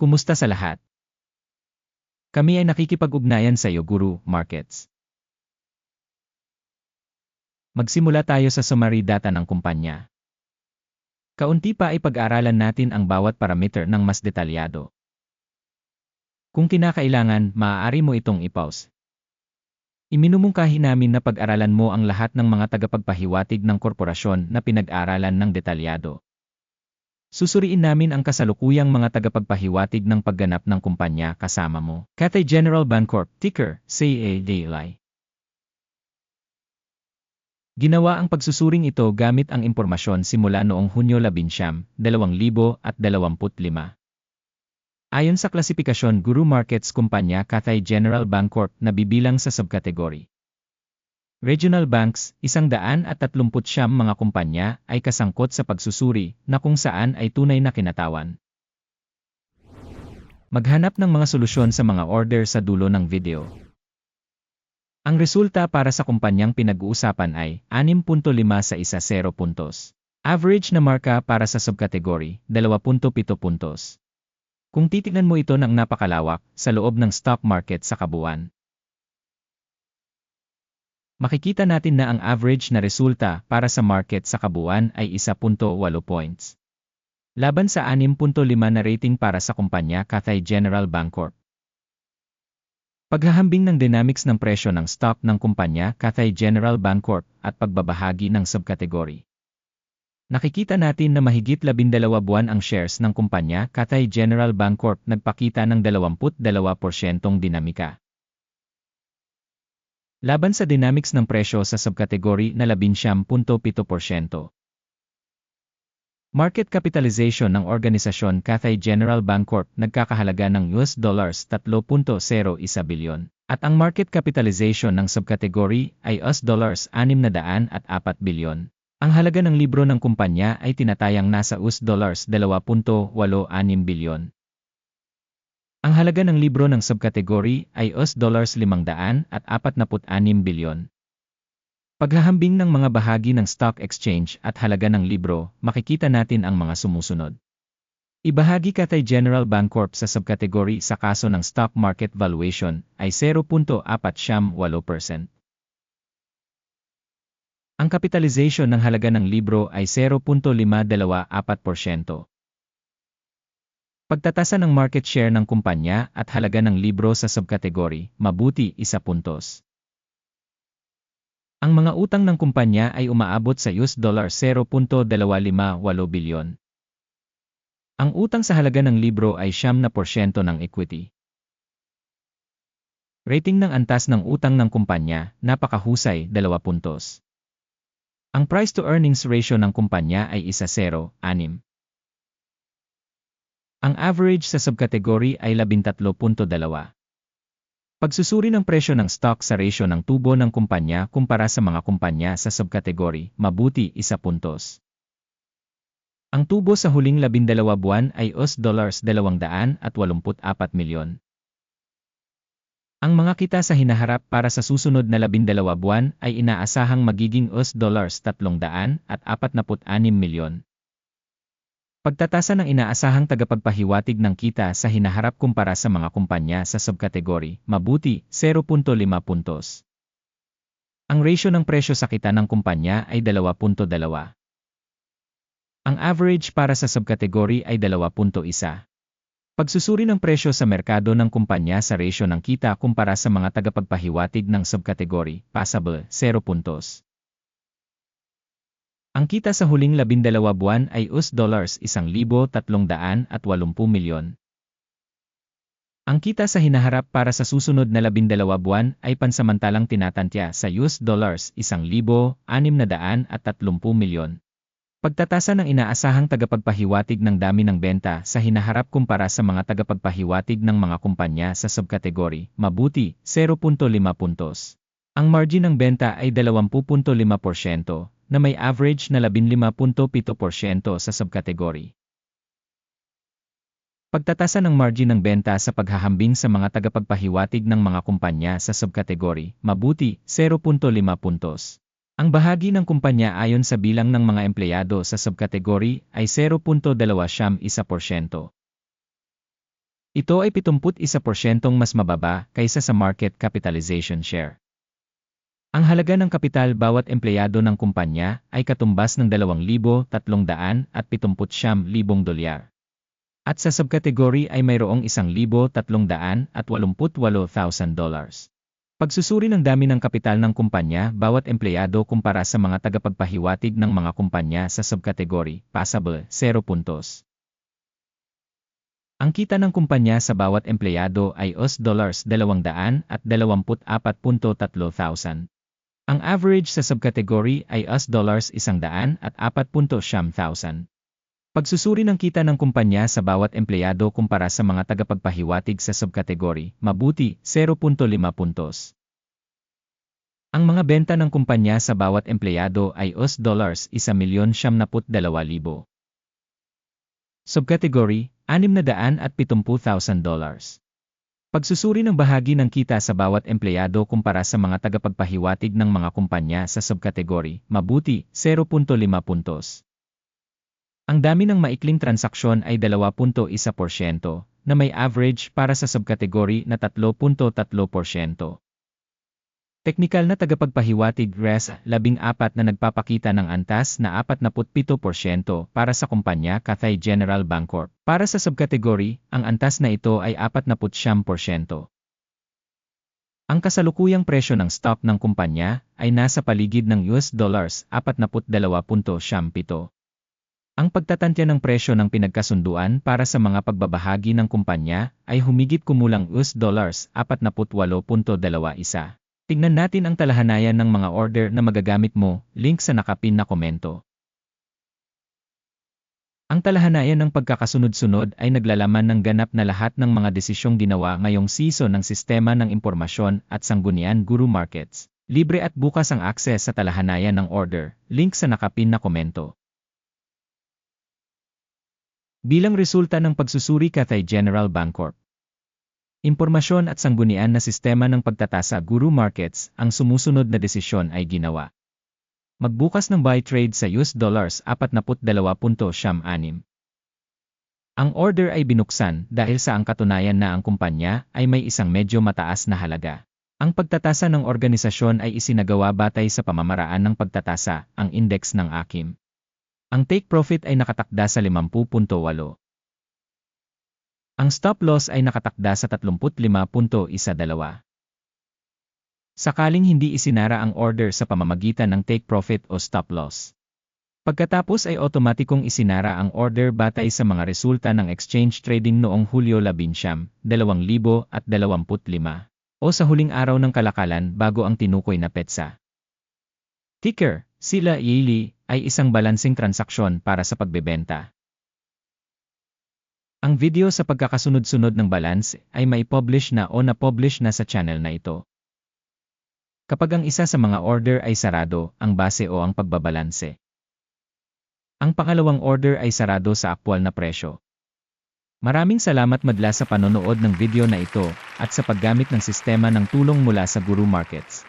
Kumusta sa lahat? Kami ay nakikipag-ugnayan sa iyo, Guru Markets. Magsimula tayo sa summary data ng kumpanya. Kaunti pa ay pag-aralan natin ang bawat parameter ng mas detalyado. Kung kinakailangan, maaari mo itong i-pause. Iminumungkahi namin na pag-aralan mo ang lahat ng mga tagapagpahiwatig ng korporasyon na pinag-aralan ng detalyado. Susuriin namin ang kasalukuyang mga tagapagpahiwatig ng pagganap ng kumpanya kasama mo. Cathay General Bancorp, ticker, CADLI. Ginawa ang pagsusuring ito gamit ang impormasyon simula noong Hunyo 11, 2025. Ayon sa klasifikasyon Guru Markets Kumpanya Cathay General Bancorp na bibilang sa subkategory. Regional banks, isang daan at tatlumput siyam mga kumpanya ay kasangkot sa pagsusuri na kung saan ay tunay na kinatawan. Maghanap ng mga solusyon sa mga order sa dulo ng video. Ang resulta para sa kumpanyang pinag-uusapan ay 6.5 sa isa 0 puntos. Average na marka para sa subkategory, 2.7 puntos. Kung titignan mo ito ng napakalawak sa loob ng stock market sa kabuuan, makikita natin na ang average na resulta para sa market sa kabuuan ay 1.8 points. Laban sa 6.5 na rating para sa kumpanya Cathay General Bancorp. Paghahambing ng dynamics ng presyo ng stock ng kumpanya Cathay General Bancorp at pagbabahagi ng subkategory. Nakikita natin na mahigit 12 buwan ang shares ng kumpanya Cathay General Bancorp nagpakita ng 22% dinamika. Laban sa dynamics ng presyo sa subkategory na 11.7%. Market capitalization ng organisasyon Cathay General Bancorp nagkakahalaga ng US dollars 3.01 bilyon at ang market capitalization ng subkategory ay US dollars 604 bilyon. Ang halaga ng libro ng kumpanya ay tinatayang nasa US dollars 2.86 bilyon. Ang halaga ng libro ng subkategory ay US dollars 546 bilyon. Paghahambing ng mga bahagi ng stock exchange at halaga ng libro, makikita natin ang mga sumusunod. Ibahagi Cathay General Bancorp sa subkategory sa kaso ng stock market valuation ay 0.48%. Ang kapitalization ng halaga ng libro ay 0.524%. Pagtatasa ng market share ng kumpanya at halaga ng libro sa subkategory, mabuti isa puntos. Ang mga utang ng kumpanya ay umaabot sa US dollar 0.258 bilyon. Ang utang sa halaga ng libro ay siyam na porsyento ng equity. Rating ng antas ng utang ng kumpanya, napakahusay, 2 puntos. Ang price-to-earnings ratio ng kumpanya ay isa 0, 6. Ang average sa subkategory ay 13.2. Pagsusuri ng presyo ng stock sa ratio ng tubo ng kumpanya kumpara sa mga kumpanya sa subkategory, mabuti isa puntos. Ang tubo sa huling 12 buwan ay US dollars 284 milyon. Ang mga kita sa hinaharap para sa susunod na 12 buwan ay inaasahang magiging US dollars 300 at 46 milyon. Pagtatasa ng inaasahang tagapagpahiwatig ng kita sa hinaharap kumpara sa mga kumpanya sa subkategory, mabuti, 0.5 puntos. Ang ratio ng presyo sa kita ng kumpanya ay 2.2. Ang average para sa subkategory ay 2.1. Pagsusuri ng presyo sa merkado ng kumpanya sa ratio ng kita kumpara sa mga tagapagpahiwatig ng subkategory, passable, 0 puntos. Ang kita sa huling 12 buwan ay US dollars 1,380 milyon. Ang kita sa hinaharap para sa susunod na 12 buwan ay pansamantalang tinatantya sa US dollars 1,630 milyon. Pagtatasa ng inaasahang tagapagpahiwatig ng dami ng benta sa hinaharap kumpara sa mga tagapagpahiwatig ng mga kumpanya sa subkategory, mabuti, 0.5 puntos. Ang margin ng benta ay 20.5% na may average na 15.7% sa subkategory. Pagtatasa ng margin ng benta sa paghahambing sa mga tagapagpahiwatig ng mga kumpanya sa subkategory, mabuti, 0.5 puntos. Ang bahagi ng kumpanya ayon sa bilang ng mga empleyado sa subkategory ay 0.21%. Ito ay 71% mas mababa kaysa sa market capitalization share. Ang halaga ng kapital bawat empleyado ng kumpanya ay katumbas ng 2,379,000 dolyar. At sa subkategory ay mayroong 1,388,000 dollars. Pagsusuri ng dami ng kapital ng kumpanya bawat empleyado kumpara sa mga tagapagpahiwatig ng mga kumpanya sa subkategory, passable, 0 puntos. Ang kita ng kumpanya sa bawat empleyado ay US dollars 200 at 24.3,000. Ang average sa subkategory ay US dollars 100 at 4.7,000. Pagsusuri ng kita ng kumpanya sa bawat empleyado kumpara sa mga tagapagpahiwatig sa subkategory, mabuti, 0.5 puntos. Ang mga benta ng kumpanya sa bawat empleyado ay US dollars 1,072,000. Subkategory, 670,000 dollars. Pagsusuri ng bahagi ng kita sa bawat empleyado kumpara sa mga tagapagpahiwatig ng mga kumpanya sa subkategory, mabuti, 0.5 puntos. Ang dami ng maikling transaksyon ay 2.1% na may average para sa subkategory na 3.3%. Teknikal na tagapagpahiwatig RES 14 na nagpapakita ng antas na 47% para sa kumpanya Cathay General Bancorp. Para sa subkategory, ang antas na ito ay 49%. Ang kasalukuyang presyo ng stock ng kumpanya ay nasa paligid ng US dollars 42.7. Ang pagtatantya ng presyo ng pinagkasunduan para sa mga pagbabahagi ng kumpanya ay humigit kumulang US dollars 48.21. Tingnan natin ang talahanayan ng mga order na magagamit mo, link sa nakapin na komento. Ang talahanayan ng pagkakasunod-sunod ay naglalaman ng ganap na lahat ng mga desisyong ginawa ngayong season ng Sistema ng Impormasyon at Sanggunian Guru Markets. Libre at bukas ang akses sa talahanayan ng order, link sa nakapin na komento. Bilang resulta ng pagsusuri Cathay General Bancorp, Impormasyon at sanggunian na sistema ng pagtatasa Guru Markets, ang sumusunod na desisyon ay ginawa. Magbukas ng buy trade sa US dollars 42.6. Ang order ay binuksan dahil sa ang katunayan na ang kumpanya ay may isang medyo mataas na halaga. Ang pagtatasa ng organisasyon ay isinagawa batay sa pamamaraan ng pagtatasa, ang index ng AKIM. Ang take profit ay nakatakda sa 50.8. Ang stop loss ay nakatakda sa 35.12. Sakaling hindi isinara ang order sa pamamagitan ng take profit o stop loss. Pagkatapos ay otomatikong isinara ang order batay sa mga resulta ng exchange trading noong Hulyo 11, 2025 o sa huling araw ng kalakalan bago ang tinukoy na petsa. Ticker, sila Yili, ay isang balansing transaksyon para sa pagbebenta. Ang video sa pagkakasunod-sunod ng balance ay mai-publish na o na-publish na sa channel na ito. Kapag ang isa sa mga order ay sarado, ang base o ang pagbabalanse. Ang pangalawang order ay sarado sa aktwal na presyo. Maraming salamat madla sa panonood ng video na ito at sa paggamit ng sistema ng tulong mula sa Guru Markets.